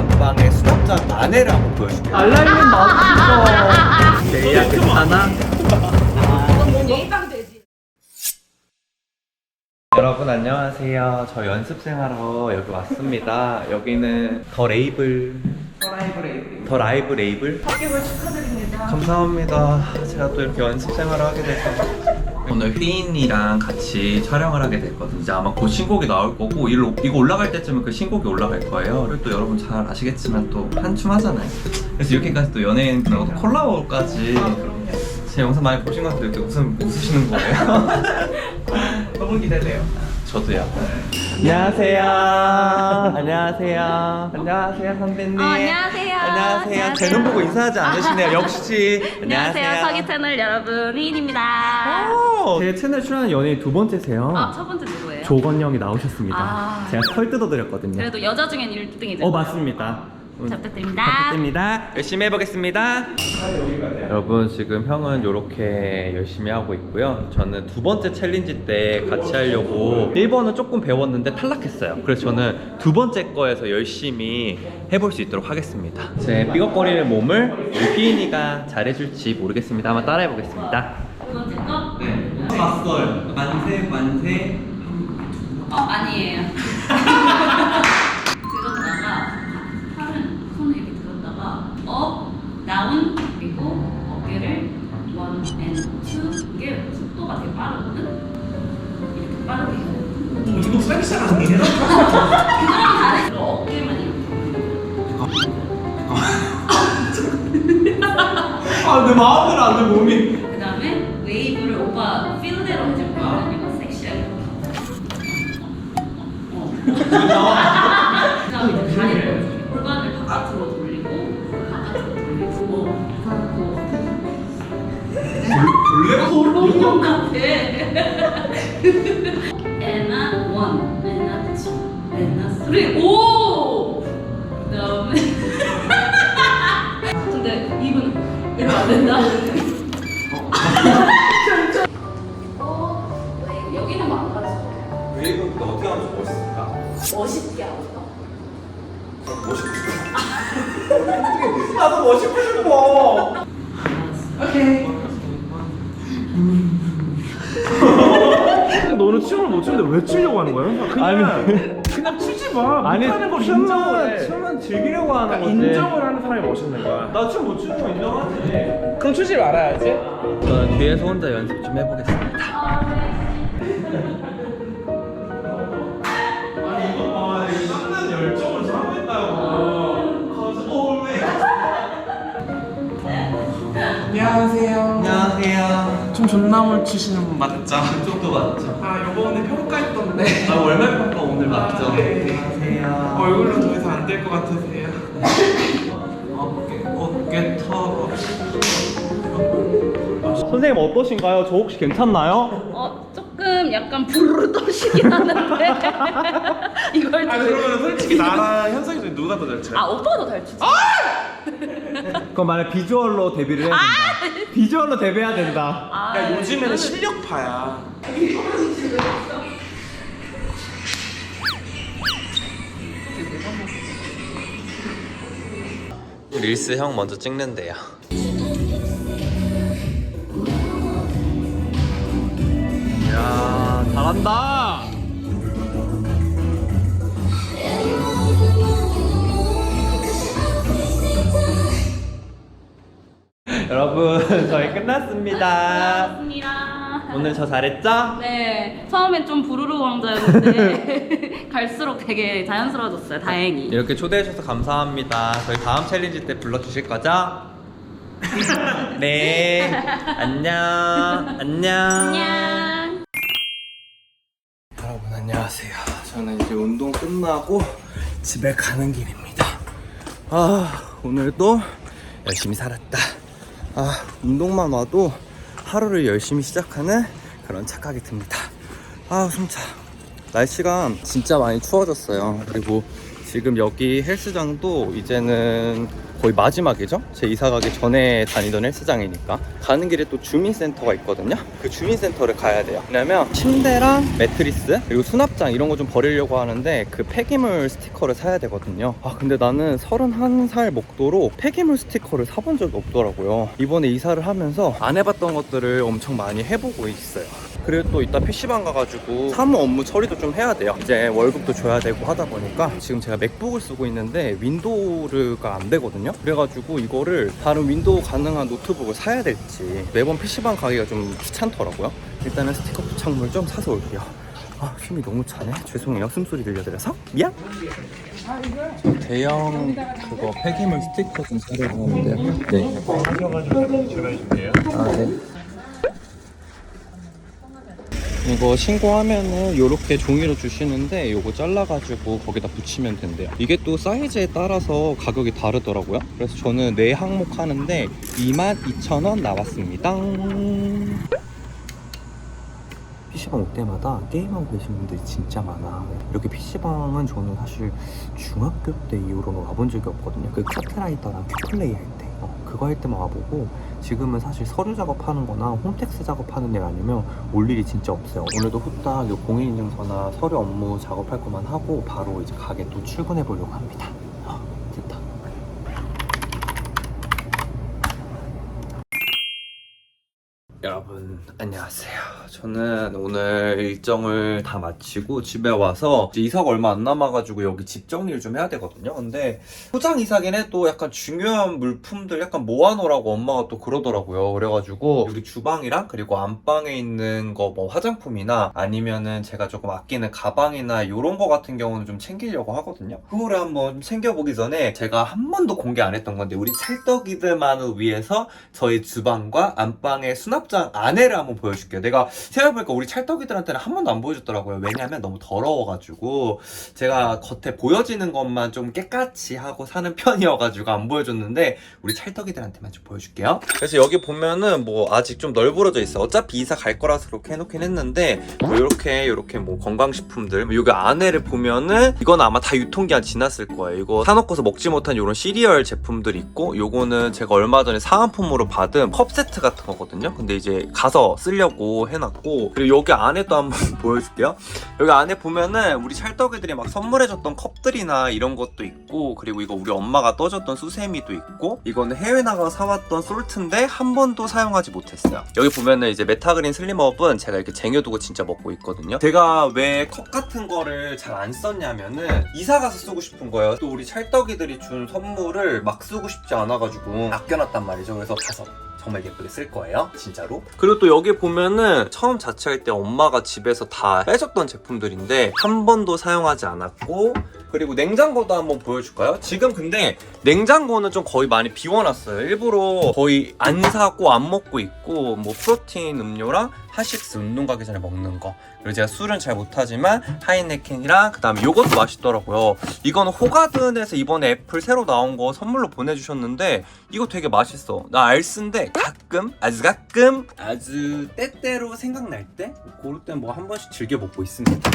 안방의 수납장 한번 보여줄게요. 알라이면 나도 레이야 괜찮아? 여러분 안녕하세요. 저 연습생하러 여기 왔습니다. 여기는 더 레이블 더 라이브 레이브 더 라이브 레이블 합격을 축하드립니다 감사합니다. 제가 또 이렇게 연습 생활을 하게 돼서 오늘 휘인이랑 같이 촬영을 하게 됐거든요. 이제 아마 곧 신곡이 나올 거고 이거 이거 올라갈 때쯤은 그 신곡이 올라갈 거예요. 그리고 또 여러분 잘 아시겠지만 또 한춤 하잖아요. 그래서 이렇게까지 또 연예인들하고 또 콜라보까지 아 그럼요 제 영상 많이 보신 것 같아요. 이렇게 웃음 웃으시는 거예요. 너무 기대돼요 저도요. 안녕하세요. 안녕하세요. 안녕하세요, 선배님. 어, 안녕하세요. 안녕하세요. 안녕하세요. 제 눈 보고 인사하지 않으시네요. 역시. 안녕하세요. 서기 채널 여러분 휘인입니다. 제 채널 출연한 연예인 두 번째세요. 아, 첫 번째 누구예요? 조건영이 나오셨습니다. 아. 제가 털 뜯어드렸거든요. 그래도 여자 중엔 1등이죠. 어 맞습니다. 잘 부탁드립니다. 부탁드립니다. 열심히 해보겠습니다. 여러분 지금 형은 이렇게 열심히 하고 있고요. 저는 두 번째 챌린지 때 같이 하려고 1번은 조금 배웠는데 탈락했어요. 그래서 저는 두 번째 거에서 열심히 해볼 수 있도록 하겠습니다. 제 삐걱거리는 몸을 우리 피인이가 잘해줄지 모르겠습니다. 한번 따라해보겠습니다. 두 번째 거? 네, 맞설 만세 만세. 어, 아니에요. 돌려본 같아. 에나 원, 에나 투, 에나 쓰리. 오. 그다음에 근데 이분 이러면 안 된다. 어, 왜 여기는 망가져. 웨이브 어떻게 하면 좀 멋있을까? 멋있게 하고. 멋있고 싶어. 나도 멋있고 싶어. 오케이 추는데 왜 추려고 하는 거야? 그냥 그냥 추지 마 못하는 걸 인정을 해 춤은 즐기려고 하는 그러니까 거지. 인정을 하는 사람이 멋있는 거야 나 춤 못 추는 거 인정하지. 그럼 추지 말아야지 저는 뒤에서 혼자 연습 좀 해보겠습니다. 안녕하세요 안녕하세요. 좀 존나 물 추시는 분 맞죠? 그쪽도 맞죠? 아 요번에 평가했던데 아 월말 평가 오늘 맞죠? 아, 네. 안녕하세요. 얼굴로 더 이상 안 될 것 같으세요 어깨 어깨 털어 선생님 어떠신가요? 저 혹시 괜찮나요? 어 조금 약간 부르르 떠시긴 하는데 이걸 아 좀- 그러면 솔직히 나랑 현석이 중에 누가 더 잘 쳐? 아 오빠가 더잘 추지. 그럼 만약 비주얼로 데뷔를 해야 된다. 비주얼로 데뷔해야 된다. 아, 야 요즘에는 이거는- 실력파야 릴스 형 먼저 찍는데요. 이야 잘한다. 여러분 저희 끝났습니다. 고맙습니다. 오늘 저 잘했죠? 네 처음엔 좀 부르르 왕자였는데 갈수록 되게 자연스러워졌어요. 다행히. 이렇게 초대해 주셔서 감사합니다. 저희 다음 챌린지 때 불러 주실 거죠? 네. 안녕. 안녕. 안녕. 여러분 안녕하세요. 저는 이제 운동 끝나고 집에 가는 길입니다. 아 오늘도 열심히 살았다. 아 운동만 와도 하루를 열심히 시작하는 그런 착각이 듭니다. 아 숨차. 날씨가 진짜 많이 추워졌어요. 그리고 지금 여기 헬스장도 이제는 거의 마지막이죠. 제 이사 가기 전에 다니던 헬스장이니까 가는 길에 또 주민센터가 있거든요. 그 주민센터를 가야 돼요. 왜냐면 침대랑 매트리스 그리고 수납장 이런 거 좀 버리려고 하는데 그 폐기물 스티커를 사야 되거든요. 아 근데 나는 31살 목도로 폐기물 스티커를 사본 적이 없더라고요. 이번에 이사를 하면서 안 해봤던 것들을 엄청 많이 해보고 있어요. 그리고 또 이따 PC방 가가지고 사무 업무 처리도 좀 해야 돼요. 이제 월급도 줘야 되고 하다 보니까 지금 제가 맥북을 쓰고 있는데 윈도우가 안 되거든요. 그래가지고 이거를 다른 윈도우 가능한 노트북을 사야 될지 매번 PC방 가기가 좀 귀찮더라고요. 일단은 스티커 부착물 좀 사서 올게요. 아, 숨이 너무 차네. 죄송해요. 숨소리 들려드려서. 미안. 저 대형 그거 폐기물 스티커 좀 사려고 하는데요. 네. 아, 네. 이거 신고하면은 이렇게 종이로 주시는데 이거 잘라가지고 거기다 붙이면 된대요. 이게 또 사이즈에 따라서 가격이 다르더라고요. 그래서 저는 네 항목 하는데 22,000원 나왔습니다. PC방 올 때마다 게임하고 계신 분들이 진짜 많아. 이렇게 PC방은 저는 사실 중학교 때 이후로는 와본 적이 없거든요. 그 카트라이더랑 큐플레이 할 때. 어, 그거 할 때만 와보고 지금은 사실 서류 작업하는 거나 홈택스 작업하는 일 아니면 올 일이 진짜 없어요. 오늘도 후딱 요 공인인증서나 서류 업무 작업할 것만 하고 바로 이제 가게 또 출근해 보려고 합니다. 여러분 안녕하세요. 저는 오늘 일정을 다 마치고 집에 와서 이사가 얼마 안 남아가지고 여기 집 정리를 좀 해야 되거든요. 근데 포장 이사긴 해도 약간 중요한 물품들 약간 모아놓으라고 엄마가 또 그러더라고요. 그래가지고 여기 주방이랑 그리고 안방에 있는 거 뭐 화장품이나 아니면은 제가 조금 아끼는 가방이나 이런 거 같은 경우는 좀 챙기려고 하거든요. 그거를 한번 챙겨보기 전에 제가 한 번도 공개 안 했던 건데 우리 찰떡이들만을 위해서 저희 주방과 안방의 수납장 안에를 한번 보여줄게요. 내가 생각해보니까 우리 찰떡이들한테는 한 번도 안 보여줬더라고요. 왜냐면 너무 더러워가지고 제가 겉에 보여지는 것만 좀 깨끗이 하고 사는 편이어가지고 안 보여줬는데 우리 찰떡이들한테만 좀 보여줄게요. 그래서 여기 보면은 뭐 아직 좀 널브러져 있어. 어차피 이사 갈 거라서 그렇게 해놓긴 했는데 뭐 이렇게 이렇게 뭐 건강식품들 뭐 여기 안에를 보면은 이건 아마 다 유통기한 지났을 거예요. 이거 사놓고서 먹지 못한 이런 시리얼 제품들 있고 요거는 제가 얼마 전에 사은품으로 받은 컵 세트 같은 거거든요. 근데 이제 가서 쓰려고 해놨 고 그리고 여기 안에 또 한번 보여줄게요. 여기 안에 보면은 우리 찰떡이들이 막 선물해줬던 컵들이나 이런 것도 있고 그리고 이거 우리 엄마가 떠줬던 수세미도 있고 이거는 해외 나가서 사왔던 솔트인데 한 번도 사용하지 못했어요. 여기 보면은 이제 메타그린 슬림업은 제가 이렇게 쟁여두고 진짜 먹고 있거든요. 제가 왜 컵 같은 거를 잘 안 썼냐면은 이사 가서 쓰고 싶은 거예요. 또 우리 찰떡이들이 준 선물을 막 쓰고 싶지 않아가지고 아껴놨단 말이죠. 그래서 가서 정말 예쁘게 쓸 거예요. 진짜로. 그리고 또 여기 보면은 처음 자취할 때 엄마가 집에서 다 빼줬던 제품들인데 한 번도 사용하지 않았고 그리고 냉장고도 한번 보여줄까요? 지금 근데 냉장고는 좀 거의 많이 비워놨어요. 일부러 거의 안 사고 안 먹고 있고 뭐 프로틴 음료랑 하식스 운동 가기 전에 먹는 거 그리고 제가 술은 잘 못하지만 하이네켄이랑 그 다음에 요것도 맛있더라고요. 이거는 호가든에서 이번에 애플 새로 나온 거 선물로 보내주셨는데 이거 되게 맛있어. 나 알스인데 가끔 아주 가끔 아주 때때로 생각날 때 그럴 때뭐한 번씩 즐겨 먹고 있습니다.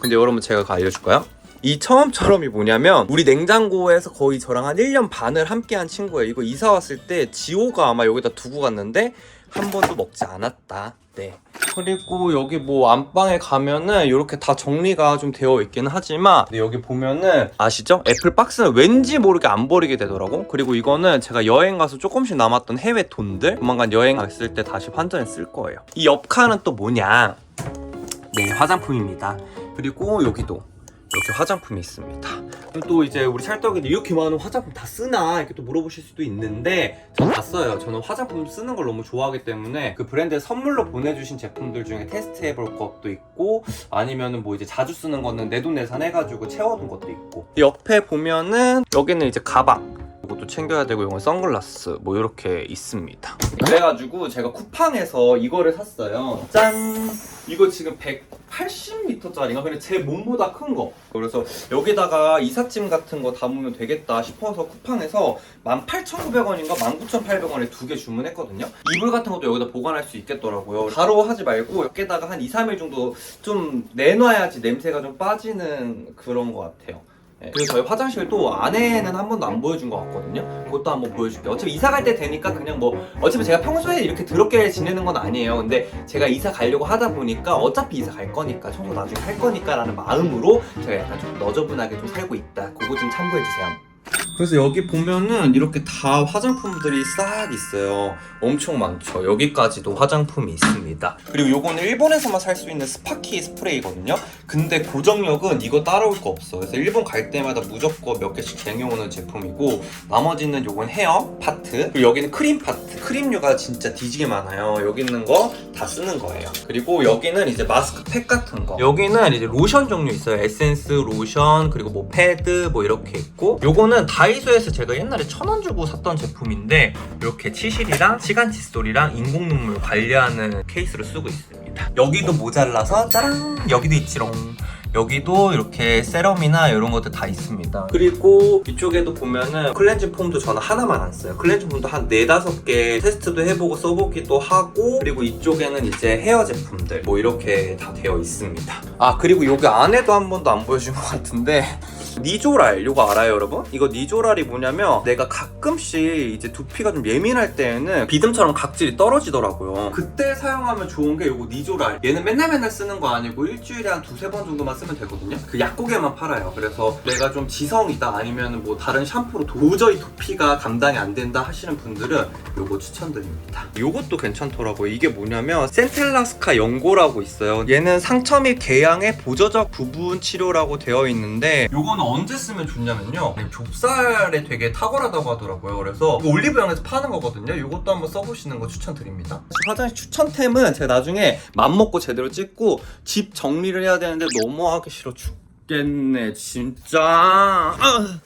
근데 여러분 제가 알려줄까요? 이 처음처럼이 뭐냐면 우리 냉장고에서 거의 저랑 한 1년 반을 함께한 친구예요. 이거 이사 왔을 때 지호가 아마 여기다 두고 갔는데 한 번도 먹지 않았다. 네. 그리고 여기 뭐 안방에 가면은 이렇게 다 정리가 좀 되어 있기는 하지만 여기 보면은 아시죠? 애플 박스는 왠지 모르게 안 버리게 되더라고. 그리고 이거는 제가 여행 가서 조금씩 남았던 해외 돈들 조만간 여행 갔을 때 다시 환전해 쓸 거예요. 이 옆칸은 또 뭐냐? 네, 화장품입니다. 그리고 여기도 이렇게 화장품이 있습니다. 또 이제 우리 찰떡이 이렇게 많은 화장품 다 쓰나 이렇게 또 물어보실 수도 있는데 저다 써요. 저는 화장품 쓰는 걸 너무 좋아하기 때문에 그 브랜드 선물로 보내주신 제품들 중에 테스트해볼 것도 있고 아니면은 뭐 이제 자주 쓰는 거는 내 돈 내산 해가지고 채워둔 것도 있고 옆에 보면은 여기는 이제 가방 이것도 챙겨야 되고 이건 선글라스 뭐 이렇게 있습니다. 그래가지고 제가 쿠팡에서 이거를 샀어요. 짠! 이거 지금 180m짜리인가? 근데 제 몸보다 큰 거. 그래서 여기다가 이삿짐 같은 거 담으면 되겠다 싶어서 쿠팡에서 18,900원인가 19,800원에 두 개 주문했거든요. 이불 같은 것도 여기다 보관할 수 있겠더라고요. 바로 하지 말고 여기다가 한 2, 3일 정도 좀 내놔야지 냄새가 좀 빠지는 그런 것 같아요. 네, 그리고 저희 화장실도 안에는 한 번도 안 보여준 것 같거든요. 그것도 한번 보여줄게요. 어차피 이사 갈 때 되니까 그냥 뭐 어차피 제가 평소에 이렇게 더럽게 지내는 건 아니에요. 근데 제가 이사 가려고 하다 보니까 어차피 이사 갈 거니까 청소 나중에 할 거니까라는 마음으로 제가 약간 좀 너저분하게 좀 살고 있다. 그거 좀 참고해 주세요. 그래서 여기 보면은 이렇게 다 화장품들이 싹 있어요. 엄청 많죠. 여기까지도 화장품이 있습니다. 그리고 요거는 일본에서만 살 수 있는 스파키 스프레이거든요. 근데 고정력은 이거 따라올 거 없어. 그래서 일본 갈 때마다 무조건 몇 개씩 쟁여오는 제품이고 나머지는 요건 헤어 파트 그리고 여기는 크림 파트. 크림류가 진짜 뒤지게 많아요. 여기 있는 거 다 쓰는 거예요. 그리고 여기는 이제 마스크팩 같은 거. 여기는 이제 로션 종류 있어요. 에센스, 로션, 그리고 뭐 패드 뭐 이렇게 있고 요거는 다 이소에서 제가 옛날에 천 원 주고 샀던 제품인데 이렇게 치실이랑 시간 칫솔이랑 인공 눈물 관리하는 케이스를 쓰고 있습니다. 여기도 모자라서 짜란 여기도 있지롱. 여기도 이렇게 세럼이나 이런 것들 다 있습니다. 그리고 이쪽에도 보면은 클렌징 폼도 저는 하나만 안 써요. 클렌징 폼도 한 네다섯 개 테스트도 해보고 써보기도 하고 그리고 이쪽에는 이제 헤어 제품들 뭐 이렇게 다 되어 있습니다. 아 그리고 여기 안에도 한 번도 안 보여준 것 같은데 니조랄 이거 알아요 여러분? 이거 니조랄이 뭐냐면 내가 가끔씩 이제 두피가 좀 예민할 때에는 비듬처럼 각질이 떨어지더라고요. 그때 사용하면 좋은 게 이거 니조랄. 얘는 맨날 맨날 쓰는 거 아니고 일주일에 한 두세 번 정도만 쓰면 되거든요. 그 약국에만 팔아요. 그래서 내가 좀 지성이다 아니면 뭐 다른 샴푸로 도저히 두피가 감당이 안 된다 하시는 분들은 요거 추천드립니다. 요것도 괜찮더라고요. 이게 뭐냐면 센텔라스카 연고라고 있어요. 얘는 상처 및 개양의 보조적 부분 치료라고 되어 있는데 요거는 언제 쓰면 좋냐면요. 그냥 좁쌀에 되게 탁월하다고 하더라고요. 그래서 이거 올리브영에서 파는 거거든요. 요것도 한번 써보시는 거 추천드립니다. 화장실 추천템은 제가 나중에 맘먹고 제대로 찍고 집 정리를 해야 되는데 너무 하기 싫어 죽겠네 진짜. 아.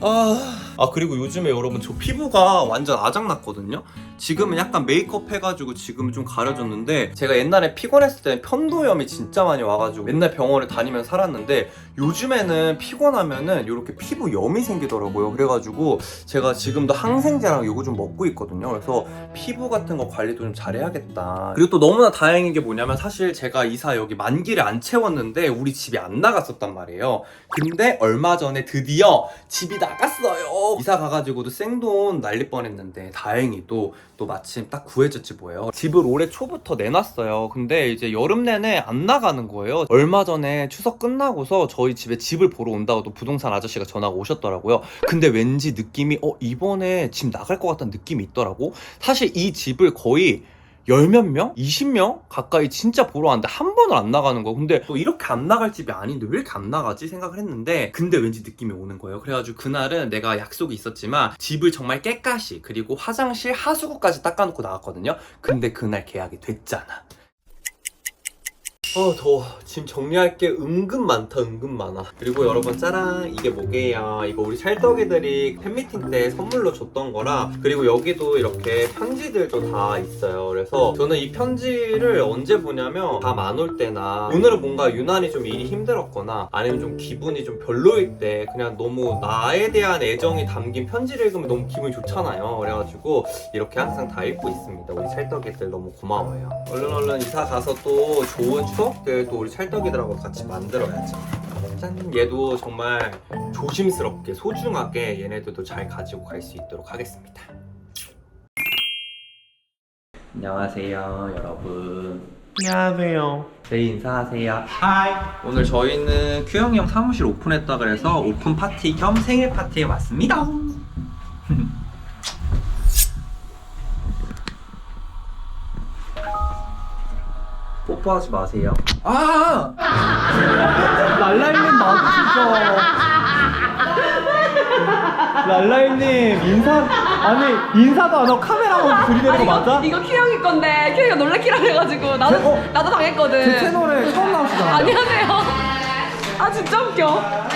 아, 아 그리고 요즘에 여러분 저 피부가 완전 아작났거든요 지금은 약간 메이크업 해가지고 지금은 좀 가려졌는데 제가 옛날에 피곤했을 때는 편도염이 진짜 많이 와가지고 맨날 병원에 다니면서 살았는데 요즘에는 피곤하면은 이렇게 피부염이 생기더라고요. 그래가지고 제가 지금도 항생제랑 요거 좀 먹고 있거든요. 그래서 피부 같은 거 관리도 좀 잘해야겠다. 그리고 또 너무나 다행인 게 뭐냐면 사실 제가 이사 여기 만기를 안 채웠는데 우리 집이 안 나갔었단 말이에요. 근데 얼마 전에 드디어 집이 나갔어요. 이사 가가지고도 생돈 날릴 뻔했는데 다행히도 또 마침 딱 구해졌지 뭐예요. 집을 올해 초부터 내놨어요. 근데 이제 여름 내내 안 나가는 거예요. 얼마 전에 추석 끝나고서 저희 집에 집을 보러 온다고 또 부동산 아저씨가 전화가 오셨더라고요. 근데 왠지 느낌이 어 이번에 집 나갈 것 같다는 느낌이 있더라고. 사실 이 집을 거의 열몇 명? 20명? 가까이 진짜 보러 왔는데 한 번을 안 나가는 거야. 근데 또 이렇게 안 나갈 집이 아닌데 왜 이렇게 안 나가지? 생각을 했는데 근데 왠지 느낌이 오는 거예요. 그래가지고 그날은 내가 약속이 있었지만 집을 정말 깨끗이 그리고 화장실 하수구까지 닦아놓고 나갔거든요. 근데 그날 계약이 됐잖아. 어 더워 짐 정리할 게 은근 많다 은근 많아. 그리고 여러분 짜란 이게 뭐게요? 이거 우리 찰떡이들이 팬미팅 때 선물로 줬던 거라. 그리고 여기도 이렇게 편지들도 다 있어요. 그래서 저는 이 편지를 언제 보냐면 밤 안 올 때나 오늘은 뭔가 유난히 좀 일이 힘들었거나 아니면 좀 기분이 좀 별로일 때 그냥 너무 나에 대한 애정이 담긴 편지를 읽으면 너무 기분이 좋잖아요. 그래가지고 이렇게 항상 다 읽고 있습니다. 우리 찰떡이들 너무 고마워요. 얼른 얼른 이사 가서 또 좋은 추억들 또 우리 찰떡이들하고 같이 만들어야죠 짠. 얘도 정말 조심스럽게 소중하게 얘네들도 잘 가지고 갈 수 있도록 하겠습니다. 안녕하세요 여러분. 안녕하세요. 네 인사하세요. 하이. 오늘 저희는 큐형이 형 사무실 오픈했다 그래서 오픈 파티 겸 생일 파티에 왔습니다 뽀뽀하지 마세요 아 랄라이님 맞으시죠 랄라이님 인사 아니 인사도 안 하고 카메라만 들이대는 거 맞아? 이거 키형이 건데 키형이가 놀래키라 그래가지고 나도 제- 어? 나도 당했거든. 제 채널에 처음 나오시잖아요 안녕하세요. 아 진짜 웃겨. 어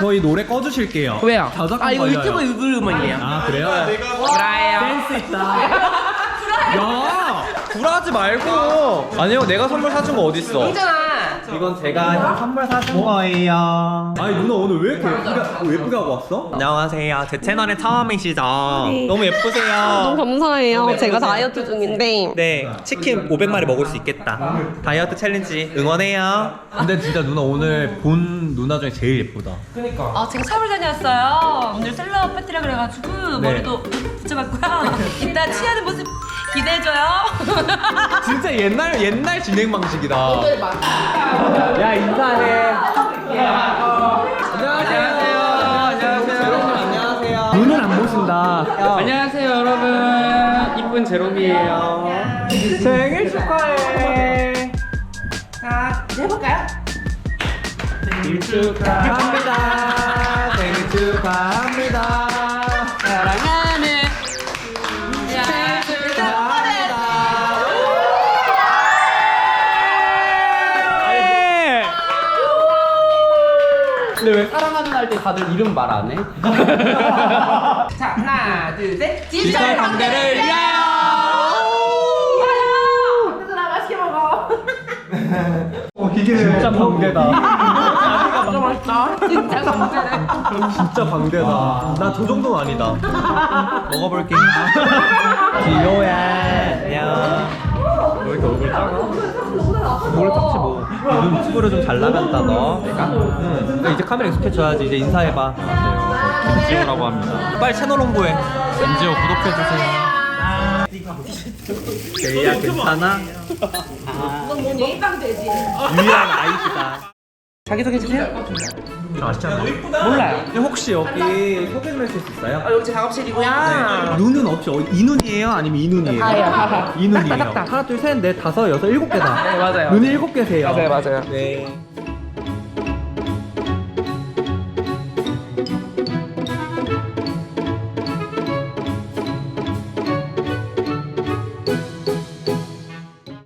저희 노래 꺼주실게요 왜요? 저작권 아 이거 걸려요. 유튜브 유튜브 음원이에요. 아 그래요? 그래요. 센스 있다 야 구라하지 말고. 아니요, 내가 선물 사준 거 어딨어? 이건 제가 형 선물 사준 거예요. 아니 누나 오늘 왜 이렇게 예쁘게, 왜 예쁘게 하고 왔어? 안녕하세요. 제 채널에 처음이시죠? 너무 너무 예쁘세요. 감사해요. 제가 다이어트 중인데. 네, 치킨 500마리 먹을 수 있겠다. 다이어트 챌린지 응원해요. 근데 진짜 누나 오늘 본 누나 중에 제일 예쁘다 아, 제가 샵을 다녀왔어요. 오늘 셀러 파티라 그래가지고 네. 머리도 붙여봤고요. 이따 취하는 모습 기대해줘요. 진짜 옛날 옛날 진행 방식이다. 야 인사해. 안녕하세요. 안녕하세요. 여러분 안녕하세요. 눈을 안 보신다 안녕하세요 여러분 이쁜 제롬이에요 생일 축하해. 생일 축하합니다 할 때 다들 이름 말 안 해? 자 하나 둘셋 디지털 광대를 위하여 이게 진짜 광대다 진짜 맛있다. 진짜 감사해. 진짜 광대다 나 저 정도는 아니다 먹어볼게요. 지효야 안녕. 왜 이렇게 얼굴 작아? 뭘 작지 뭐. 눈 쭈그려 좀잘 나간다 너. 내가? 응. 너 이제 카메라 익숙해져야지 이제 인사해봐. 김지호라고 합니다. 빨리 채널 홍보해. 김지호 구독해주세요. 제이야 괜찮아? 유일한 아이시다. 자기소개 해주세요 아시잖아. 몰라요 혹시 여기 소개 좀 해줄 수 있어요? 아, 여기 제 작업실이고요 눈은 없이 어, 이 눈이에요? 아니면 이 눈이에요? 하하. 이 눈이에요. 딱딱딱. 하나, 둘, 셋, 넷, 다섯, 여섯, 일곱 개다. 네 맞아요 눈이 일곱 개세요. 맞아요, 맞아요. 네.